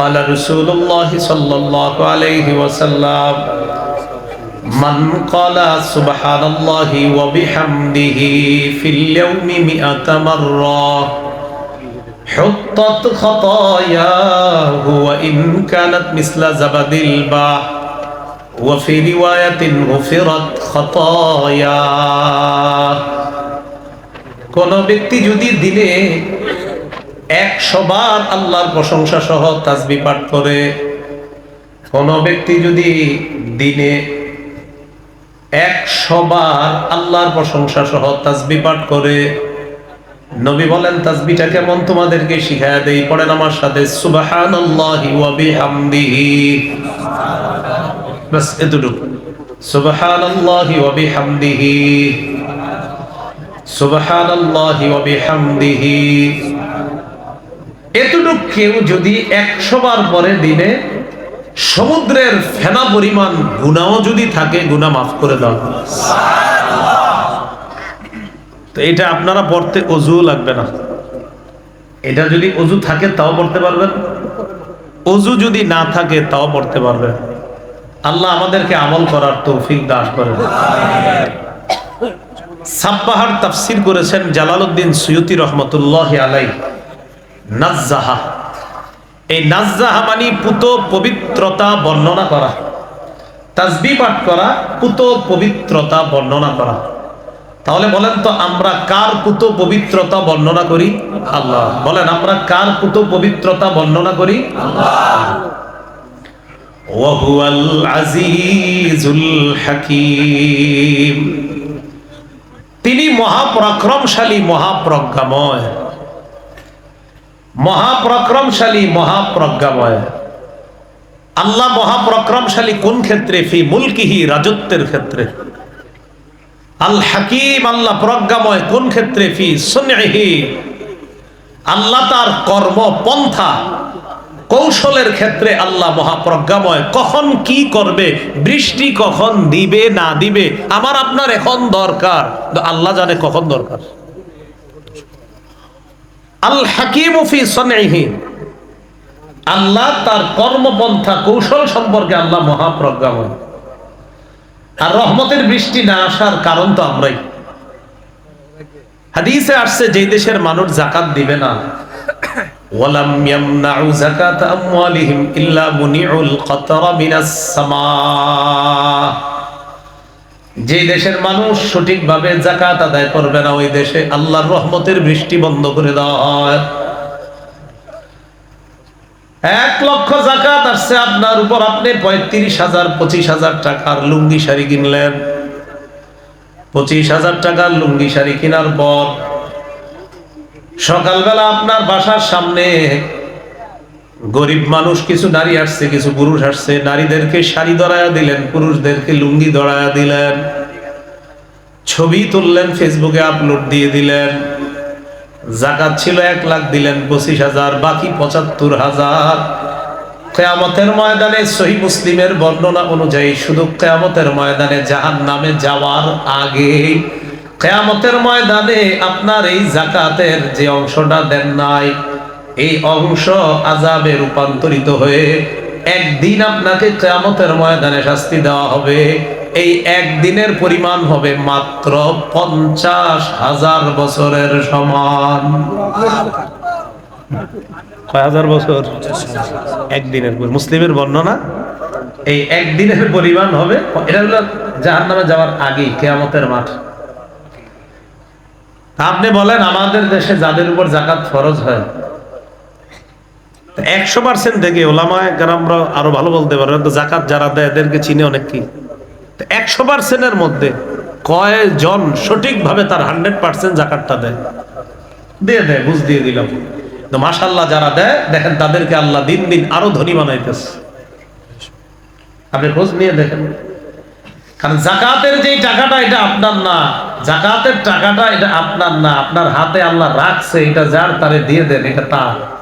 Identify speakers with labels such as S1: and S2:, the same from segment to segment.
S1: قال رسول الله صلى الله عليه وسلم من قال سبحان الله وبحمده في اليوم مئة مرة حطت خطاياه وإن كانت مثل زبد البحر وفي رواية غفرت خطاياه কোন ব্যক্তি যদি দিনে একশো বার আল্লাহর প্রশংসা সহ তাজবি পাঠ করে। কোন ব্যক্তি যদি দিনে একশো বার আল্লাহর প্রশংসা সহ তাজবি পাঠ করে, নবী বলেন, তাজবিটা কেমন তোমাদেরকে শিখায় দেই? পড়েন আমার সাথে, সুবহানাল্লাহি ওয়া বিহামদিহি। বাস এতটুকু। সুবহানাল্লাহি ওয়া বিহামদিহি। সুবহানাল্লাহি ওয়া বিহামদিহি। এতটুক কেউ যদি একশো বার পরে দিনে, সমুদ্রের ফেনা পরিমাণ গুণাও যদি থাকে, গুণা মাফ করে দাও। তো এটা আপনারা পড়তে অজু লাগবে না। এটা যদি অজু থাকে, তাও পড়তে পারবেন। অজু যদি না থাকে, তাও পড়তে পারবেন। আল্লাহ আমাদেরকে আমল করার তৌফিক দাস করেন। সাব্বাহার তাফসির করেছেন জালালউদ্দিন সুয়ুতি রহমতুল্লাহ আলাই নাজ্জাহা। এই নাজ্জাহা মানে পুত পবিত্রতা বর্ণনা করা। তাজবি পাঠ করা, পুত পবিত্রতা বর্ণনা করা। তাহলে বলেন তো, আমরা কার পুত পবিত্রতা বর্ণনা করি? আল্লাহ। বলেন, আমরা কার পুত পবিত্রতা বর্ণনা করি? তিনি মহাপরাক্রমশালী, মহাপ্রজ্ঞাময়। মহাপরাক্রমশালী মহাপ্রজ্ঞাময়। আল্লাহ মহাপ্রক্রমশালী কোন ক্ষেত্রে? ফি মুলকিহি রাজত্বের ক্ষেত্রে। আল হাকিম আল্লাহ প্রজ্ঞাময় কোন ক্ষেত্রে? ফি সুনহি আল্লাহ তার কর্ম, পন্থা, কৌশলের ক্ষেত্রে আল্লাহ মহাপ্রজ্ঞাময়। কখন কি করবে? বৃষ্টি কখন দিবে, না দিবে? আমার, আপনার এখন দরকার। আল্লাহ জানে কখন দরকার। আল হাকিম ফি সুনহি আল্লাহ তার কর্মপন্থা কৌশল সম্পর্কে আল্লাহ মহাপ্রজ্ঞাময় আর রহমতের বৃষ্টি না আসার কারণ তো আমরাই। হাদিসে আসছে যে দেশের মানুষ জাকাত দিবে না, ওয়ালাম ইয়ামনাউ যাকাত আমওয়ালিহিম ইল্লা মুনিউল কতরা মিনাস সামা। যে দেশের মানুষ সঠিকভাবে জাকাত আদায় করবে না, ওই দেশে আল্লাহর রহমতের বৃষ্টি বন্ধ করে দেওয়া হয়। এক লক্ষ জাকাত আসছে আপনার উপর, আপনি পঁয়ত্রিশ হাজার, পঁচিশ হাজার টাকার লুঙ্গি শাড়ি কিনলেন। পঁচিশ হাজার টাকার লুঙ্গি শাড়ি কেনার পর সকালবেলা আপনার বাসার সামনে গরিব মানুষ, কিছু নারী আসছে, কিছু পুরুষ আসছে, নারীদেরকে শাড়ি দড়ায়া দিলেন, পুরুষদেরকে লুঙ্গি দড়ায়া দিলেন, ছবি তুললেন ফেসবুকে আপলোড দিয়ে দিলেন, জাকাত ছিল এক লাখ দিলেন, পঁচিশ হাজার, বাকি পঁচাত্তর হাজার। কেয়ামতের ময়দানে সহি মুসলিমের বর্ণনা অনুযায়ী শুধু কেয়ামতের ময়দানে জাহান নামে যাওয়ার আগে কেয়ামতের ময়দানে আপনার এই জাকাতের যে অংশটা দেন নাই এই অংশ আজাবে রূপান্তরিত হয়ে একদিন আপনাকে কেয়ামতের ময়দানে শাস্তি দেওয়া হবে। এই একদিনের পরিমাণ হবে মাত্র পঞ্চাশ হাজার বছরের সমান। কয় হাজার বছর? একদিনের মুসলিমের বর্ণনা? এই একদিনের পরিমাণ হবে এটা হলো জাহান নামে যাওয়ার আগেই কেয়ামতের মাঠ। আপনি বলেন আমাদের দেশে যাদের উপর জাকাত ফরজ হয় একশো পার্সেন্ট দেখে ওলামায় গ্রামরা আরও ভালো বলতে পারবে তো জাকাত যারা দেয় এদেরকে চিনে অনেক কি? একশো পার্সেন্টের মধ্যে কয়জন সঠিকভাবে তার হান্ড্রেড পার্সেন্ট জাকাতটা দেয়? দিয়ে দেয়, বুঝ দিয়ে দিলাম। মাসাল্লাহ যারা দেয়, দেখেন তাদেরকে আল্লাহ দিন দিন আরও ধনী বানাইতেছে। আপনি খোঁজ নিয়ে দেখেন। কারণ জাকাতের যে টাকাটা, এটা আপনার না। জাকাতের টাকাটা, এটা আপনার না। আপনার হাতে আল্লাহ রাখছে, এটা যার তারে দিয়ে দেন, এটা তার।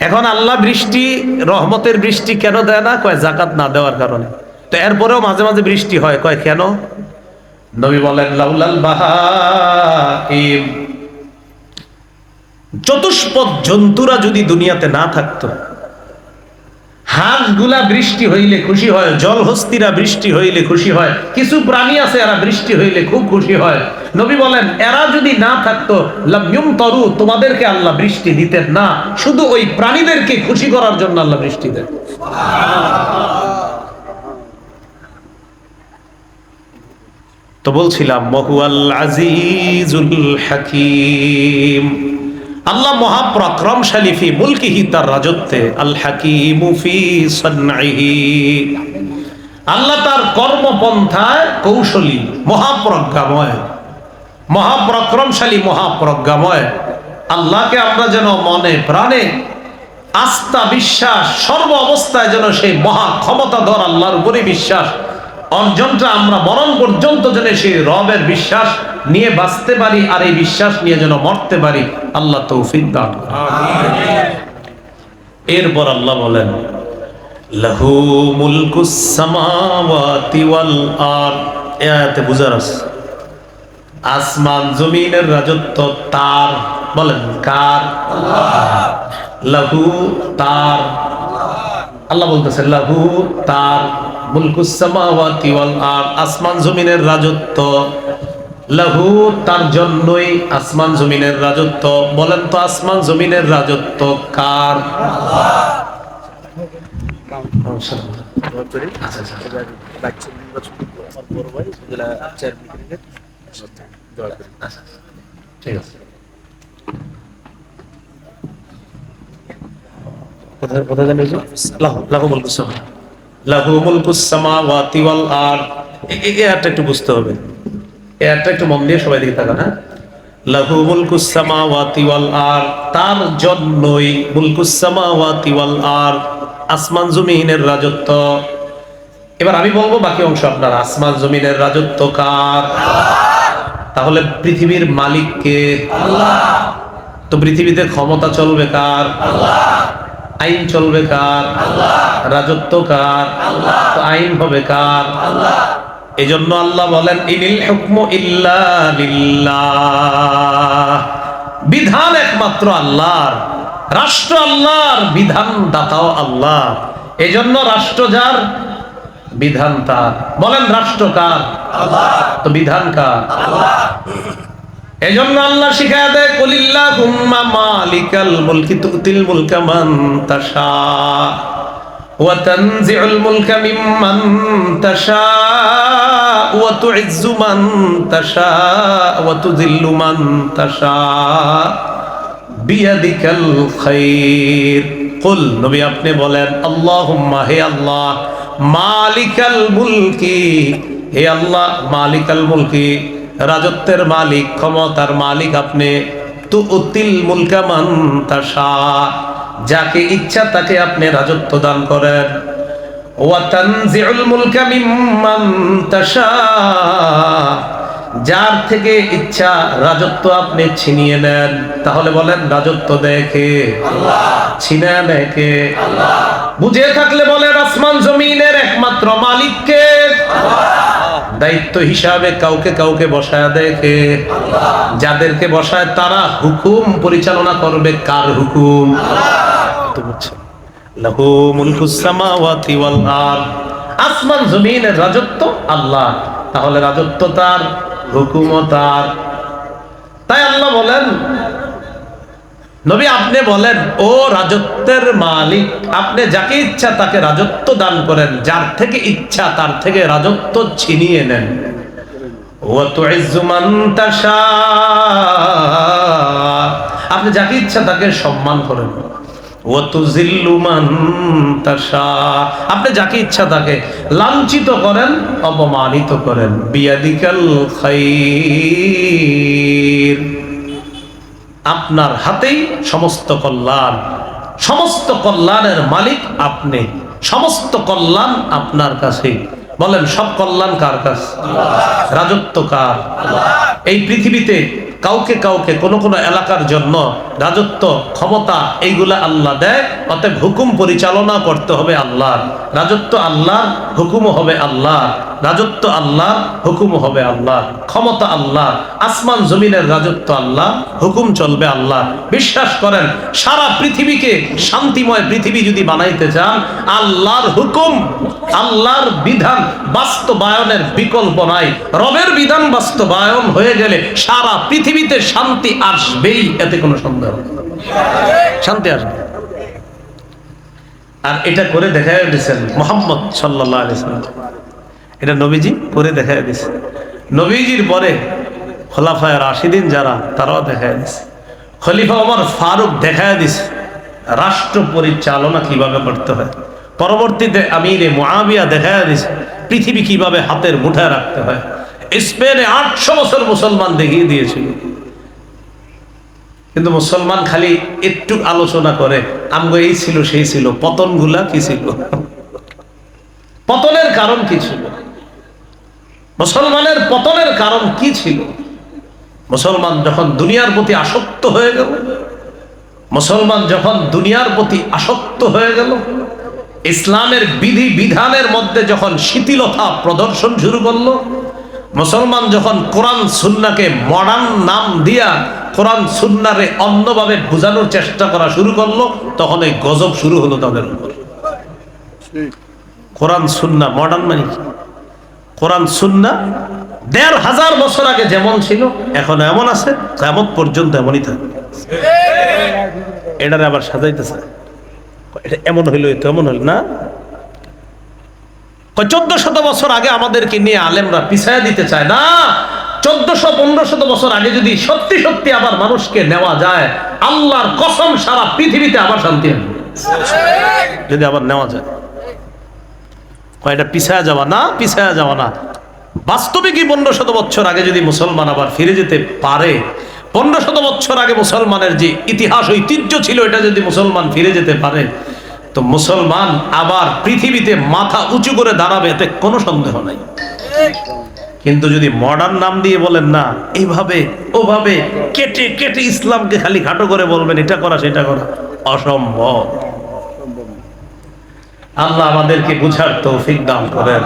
S1: এখন আল্লাহ বৃষ্টি, রহমতের বৃষ্টি কেন দেয় না? কয়, জাকাত না দেওয়ার কারণে। তো এরপরেও মাঝে মাঝে বৃষ্টি হয়। কয়, কেন? নবী বলেন, লাউলাল চতুষ্পদ জন্তুরা যদি দুনিয়াতে না থাকতো হাঁসগুলা বৃষ্টি হইলে খুশি হয়, জলহস্তিরা বৃষ্টি হইলে খুশি হয়, কিছু প্রাণী আছে এরা বৃষ্টি হইলে খুব খুশি হয়। নবী বলেন, এরা যদি না থাকতো লামিয়ম তরু তোমাদেরকে আল্লাহ বৃষ্টি দিতেন না। শুধু ওই প্রাণীদেরকে খুশি করার জন্য আল্লাহ বৃষ্টি দেন। তো বলছিলাম, মহুয়াল আজিজুল হাকিম। আল্লাহ মহাপ্রক্রমশালী ফি মুলকিহি তার রাজত্বে, আল হাকিমু ফি সানঈহি। আল্লাহ তার কর্মপন্থায় কৌশলী, মহাপ্রজ্ঞাময়, মহাপ্রক্রমশালী, মহাপ্রজ্ঞাময়। আল্লাহকে আমরা যেন মনে প্রাণে, আস্থা, বিশ্বাস, সর্ব অবস্থায় যেন সেই মহা ক্ষমতাধর আল্লাহর উপরে বিশ্বাস অর্জনটা আমরা মরণ পর্যন্ত যেন সেই রবের বিশ্বাস নিয়ে বাঁচতে পারি আর এই বিশ্বাস নিয়ে যেন মরতে পারি, আল্লাহ তৌফিক এরপর আল্লাহ বলেন, লাহু মুলকুস সামাওয়াতি ওয়াল আরদ। এ বুঝার আছে আসমান জমিনের রাজত্ব তার, বলেন কার? লাহু তার। আল্লাহ বলতেছে লাহু তার মুলকুস সামাওয়াতি ওয়াল আরদ আসমান জমিনের রাজত্ব। লাহু তার জন্যই আসমান জমিনের রাজত্ব। বলেন তো আসমান জমিনের রাজত্ব কার? আচ্ছা আচ্ছা
S2: এবার বাচ্চা নির্বাচন করব আমার বড় ভাই জেলা চেয়ারম্যান ক্রিকেট দোয়া করি
S1: ঠিক আছে কোথায় কোথায় জানি লাহু লাহু মুলকুস লাহু মুলকুস সামাওয়াতি ওয়াল আরদ। এ- এ- এই আয়াতটা একটু বুঝতে হবে। এই আয়াতটা একটু মন দিয়ে সবাই দিকে তাকান হ্যাঁ? লাহু মুলকুস সামাওয়াতি ওয়াল আরদ। তার জন্যই মুলকুস সামাওয়াতি ওয়াল আরদ আসমান জমিনের রাজত্ব। এবার আমি বলব বাকি অংশ আপনার আসমান জমিনের রাজত্ব কার? তাহলে পৃথিবীর মালিক কে তো পৃথিবীতে ক্ষমতা চলবে কার? আইন চলবে কার? রাজত্ব কার? তো আইন হবে কার? এই জন্য আল্লাহ বলেন ইনিল হুকমু ইল্লা বিধান একমাত্র আল্লাহর। রাষ্ট্র আল্লাহর বিধান দাতাও আল্লাহ। এই জন্য রাষ্ট্র যার বিধান তার। বলেন রাষ্ট্র কার? তো বিধান কার? এই জন্য আল্লাহ শিখায় দেয় কলিল্লা হুম্মা মালিকাল মুলকি তুতিল মুলকা মান তাশা, ওয়া তানজিউল মুলকা মিম্মান তাশা, ওয়া তুইজ্জু মান তাশা, ওয়া তুযিল্লু মান তাশা, বিয়াদিকাল খাইর। কুল, নবী আপনি বলেন, আল্লাহুম্মা, হে আল্লাহ, মালিকাল মুলকি, হে আল্লাহ, মালিকাল মুলকি রাজত্বের মালিক ক্ষমতার মালিক আপনি। তু উতিল মুলকা মান তাশা। যাকে ইচ্ছা তাকে আপনি রাজত্ব দান করেন। ওয়া তানজিউল মুলকা মিম্মান তাশা। যার থেকে ইচ্ছা রাজত্ব আপনি ছিনিয়ে নেন। তাহলে বলেন রাজত্ব দেখে ছিনে দেখে বুঝে থাকলে বলেন আসমান জমিনের একমাত্র মালিককে দায়িত্ব হিসাবে কাউকে কাউকে বসায় দেখে। যাদেরকে বসায় তারা হুকুম পরিচালনা করবে কার হুকুম? তো বুঝছেন লাহু মুলকুস সামাওয়াতি ওয়াল আরদ। আসমান জমিনের রাজত্ব আল্লাহ। তাহলে রাজত্ব তার হুকুমও তার। তাই আল্লাহ বলেন নবী, আপনি বলেন, ও রাজত্বের মালিক, আপনি যাকে ইচ্ছা তাকে রাজত্ব দান করেন, যার থেকে ইচ্ছা তার থেকে রাজত্ব ছিনিয়ে নেন। আপনি যাকে ইচ্ছা তাকে সম্মান করেন। আপনি যাকে ইচ্ছা তাকে লাঞ্ছিত করেন, অপমানিত করেন। বিয়াদিকাল খাইর। আপনার হাতেই সমস্ত কল্যাণ, সমস্ত কল্যাণের মালিক আপনি, সমস্ত কল্যাণ আপনার কাছে বলেন, সব কল্যাণ কার কাছে? রাজত্ব কার? এই পৃথিবীতে কাউকে কাউকে কোন কোন এলাকার জন্য রাজত্ব, ক্ষমতা, এইগুলা আল্লাহ দেয়। অতএব হুকুম পরিচালনা করতে হবে আল্লাহ রাজত্ব আল্লাহ হুকুম হবে আল্লাহ রাজত্ব আল্লাহ হুকুম হবে আল্লাহ ক্ষমতা আল্লাহ আসমান জমিনের রাজত্ব আল্লাহ হুকুম চলবে আল্লাহ বিশ্বাস করেন, সারা পৃথিবীকে শান্তিময় পৃথিবী যদি বানাইতে চান, আল্লাহর হুকুম আল্লাহর বিধান বাস্তবায়নের বিকল্প নাই। রবের বিধান বাস্তবায়ন হয়ে গেলে সারা পৃথিবীতে শান্তি আসবেই, এতে কোনো সন্দেহ শান্তি আসবে। আর এটা করে দেখা দিয়েছেন মোহাম্মদ সাল্লাহ এটা নবীজি করে দেখা দিছে। নবীজির পরে খোলাফায় রাশিদিন যারা, তারাও দেখা দিছে। খলিফা ওমর ফারুক দেখা দিছে, রাষ্ট্র পরিচালনা কীভাবে করতে হয়। পরবর্তীতে আমিরে মুআবিয়া দেখা দিছে, পৃথিবী কীভাবে হাতের মুঠায় রাখতে হয়। স্পেনে আটশো বছর মুসলমান দেখিয়ে দিয়েছিল। কিন্তু মুসলমান খালি একটু আলোচনা করে, আমগো এই ছিল, সেই ছিল, পতনগুলা কি ছিল? পতনের কারণ কি ছিল? মুসলমানের পতনের কারণ কি ছিল? মুসলমান যখন দুনিয়ার প্রতি আসক্ত হয়ে গেল, মুসলমান যখন দুনিয়ার প্রতি আসক্ত হয়ে গেল ইসলামের বিধি বিধানের মধ্যে যখন শিথিলতা প্রদর্শন শুরু করল, মুসলমান যখন কোরআন সুন্নাকে মডার্ন নাম দিয়া কোরআন সুন্নারে অন্যভাবে বোঝানোর চেষ্টা করা শুরু করল, তখন এই গজব শুরু হলো তাদের উপর। কোরআন সুন্না মডার্ন মানে? কোরআন সুন্না দেড় হাজার বছর আগে যেমন ছিল, এখন এমন আছে কেমন পর্যন্ত এমনই থাকবে। এটারে আবার সাজাইতেছে। এটা এমন হইল এমন হইল, না? চোদ্দ শত বছর আগে আমাদেরকে নিয়ে আলেমরা পিছায় দিতে চায়, না? চোদ্দশো পনেরো শত বছর আগে যদি সত্যি সত্যি আবার মানুষকে নেওয়া যায়, আল্লাহর কসম সারা পৃথিবীতে আবার শান্তি যদি আবার নেওয়া যায়। কয়টা পিছায় যাওয়া না, পিছায় যাওয়া না। বাস্তবে পনেরো শত বছর আগে যদি মুসলমান আবার ফিরে যেতে পারে পনেরো শত বছর আগে মুসলমানের যে ইতিহাস, ঐতিহ্য ছিল, এটা যদি মুসলমান ফিরে যেতে পারে, তো মুসলমান আবার পৃথিবীতে মাথা উঁচু করে দাঁড়াবে, এতে কোনো সন্দেহ নাই। কিন্তু যদি মডার্ন নাম দিয়ে বলেন, না, এইভাবে, ওভাবে, কেটে কেটে ইসলামকে খালি খাটো করে বলবেন, এটা করা, সেটা করা, অসম্ভব। আল্লাহ আমাদেরকে বুঝার তৌফিক দান করেন।